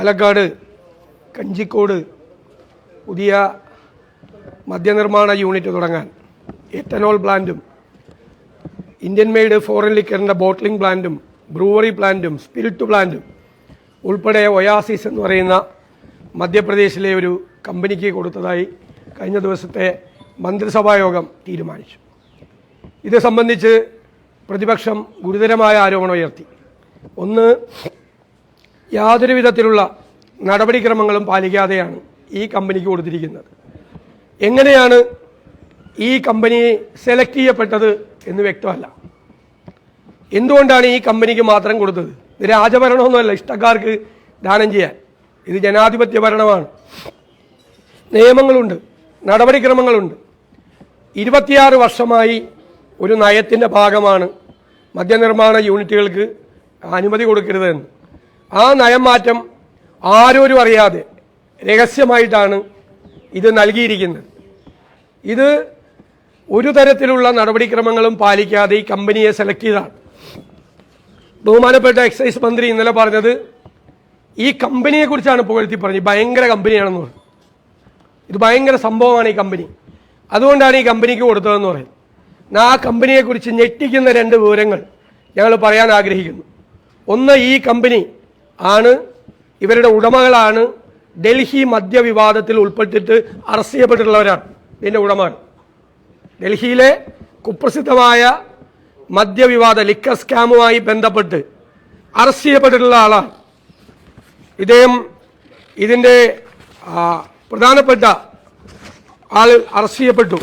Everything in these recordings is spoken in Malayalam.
പാലക്കാട് കഞ്ചിക്കോട് പുതിയ മദ്യനിർമ്മാണ യൂണിറ്റ് തുടങ്ങാൻ എത്തനോൾ പ്ലാന്റും ഇന്ത്യൻ മെയ്ഡ് ഫോറിൻ ലിക്കറിന്റെ ബോട്ട്ലിംഗ് പ്ലാന്റും ബ്രൂവറി പ്ലാന്റും സ്പിരിറ്റ് പ്ലാന്റും ഉൾപ്പെടെ ഒയാസിസ് എന്ന് പറയുന്ന മധ്യപ്രദേശിലെ ഒരു കമ്പനിക്ക് കൊടുത്തതായി കഴിഞ്ഞ ദിവസത്തെ മന്ത്രിസഭായോഗം തീരുമാനിച്ചു. ഇത് സംബന്ധിച്ച് പ്രതിപക്ഷം ഗുരുതരമായ ആരോപണം ഉയർത്തി. ഒന്ന് യാതൊരു വിധത്തിലുള്ള നടപടിക്രമങ്ങളും പാലിക്കാതെയാണ് ഈ കമ്പനിക്ക് കൊടുത്തിരിക്കുന്നത്. എങ്ങനെയാണ് ഈ കമ്പനി സെലക്ട് ചെയ്യപ്പെട്ടത് എന്ന് വ്യക്തമല്ല. എന്തുകൊണ്ടാണ് ഈ കമ്പനിക്ക് മാത്രം കൊടുത്തത്? ഇത് രാജഭരണമൊന്നുമല്ല ഇഷ്ടക്കാർക്ക് ദാനം ചെയ്യാൻ. ഇത് ജനാധിപത്യ ഭരണമാണ്. നിയമങ്ങളുണ്ട് നടപടിക്രമങ്ങളുണ്ട്. ഇരുപത്തിയാറ് വർഷമായി ഒരു നയത്തിന്റെ ഭാഗമാണ് മദ്യനിർമ്മാണ യൂണിറ്റുകൾക്ക് അനുമതി കൊടുക്കരുതെന്ന്. ആ നയം മാറ്റം ആരോരും അറിയാതെ രഹസ്യമായിട്ടാണ് ഇത് നൽകിയിരിക്കുന്നത്. ഇത് ഒരു തരത്തിലുള്ള നടപടിക്രമങ്ങളും പാലിക്കാതെ ഈ കമ്പനിയെ സെലക്ട് ചെയ്താണ്. ബഹുമാനപ്പെട്ട എക്സൈസ് മന്ത്രി ഇന്നലെ പറഞ്ഞത് ഈ കമ്പനിയെക്കുറിച്ചാണ് പുകഴ്ത്തി പറഞ്ഞത്. ഭയങ്കര കമ്പനിയാണെന്ന് പറഞ്ഞു. ഇത് ഭയങ്കര സംഭവമാണ് ഈ കമ്പനി. അതുകൊണ്ടാണ് ഈ കമ്പനിക്ക് കൊടുത്തതെന്ന് പറയുന്നത്. ആ കമ്പനിയെക്കുറിച്ച് ഞെട്ടിക്കുന്ന രണ്ട് വിവരങ്ങൾ ഞങ്ങൾ പറയാൻ ആഗ്രഹിക്കുന്നു. ഒന്ന് ഈ കമ്പനി ആണ്. ഇവരുടെ ഉടമകളാണ്. ഡൽഹി മദ്യവിവാദത്തിൽ ഉൾപ്പെട്ടിട്ട് അറസ്റ്റ് ചെയ്യപ്പെട്ടിട്ടുള്ളവരാണ്. ഇതിന്റെ ഉടമകൾ. ഡൽഹിയിലെ കുപ്രസിദ്ധമായ മദ്യവിവാദ ലിക്കർ സ്കാമുമായി ബന്ധപ്പെട്ട് അറസ്റ്റ് ചെയ്യപ്പെട്ടിട്ടുള്ള ആളാണ്. ഇദ്ദേഹം ഇതിന്റെ പ്രധാനപ്പെട്ട ആൾ അറസ്റ്റ് ചെയ്യപ്പെട്ടു.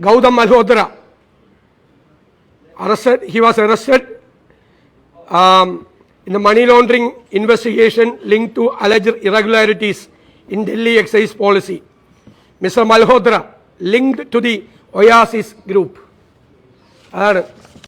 Gautam Malhotra. Arrested he was arrested in the money laundering investigation linked to alleged irregularities in delhi excise policy mr malhotra linked to the oasis group അതാണ്